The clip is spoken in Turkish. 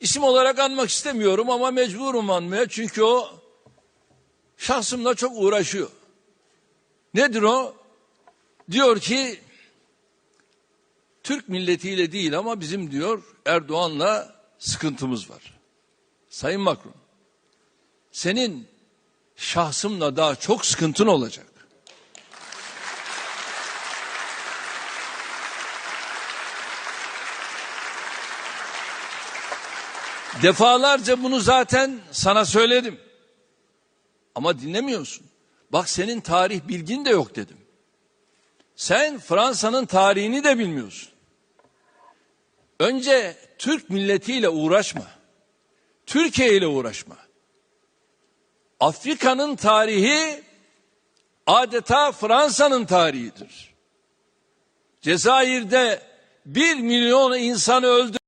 isim olarak anmak istemiyorum ama mecburum anmaya çünkü o şahsımla çok uğraşıyor. Nedir o? Diyor ki Türk milletiyle değil ama bizim diyor Erdoğan'la sıkıntımız var. Sayın Macron, senin şahsımla daha çok sıkıntın olacak. Defalarca bunu zaten sana söyledim. Ama dinlemiyorsun. Bak senin tarih bilgin de yok dedim. Sen Fransa'nın tarihini de bilmiyorsun. Önce Türk milletiyle uğraşma. Türkiye ile uğraşma. Afrika'nın tarihi adeta Fransa'nın tarihidir. Cezayir'de bir milyon insanı öldü.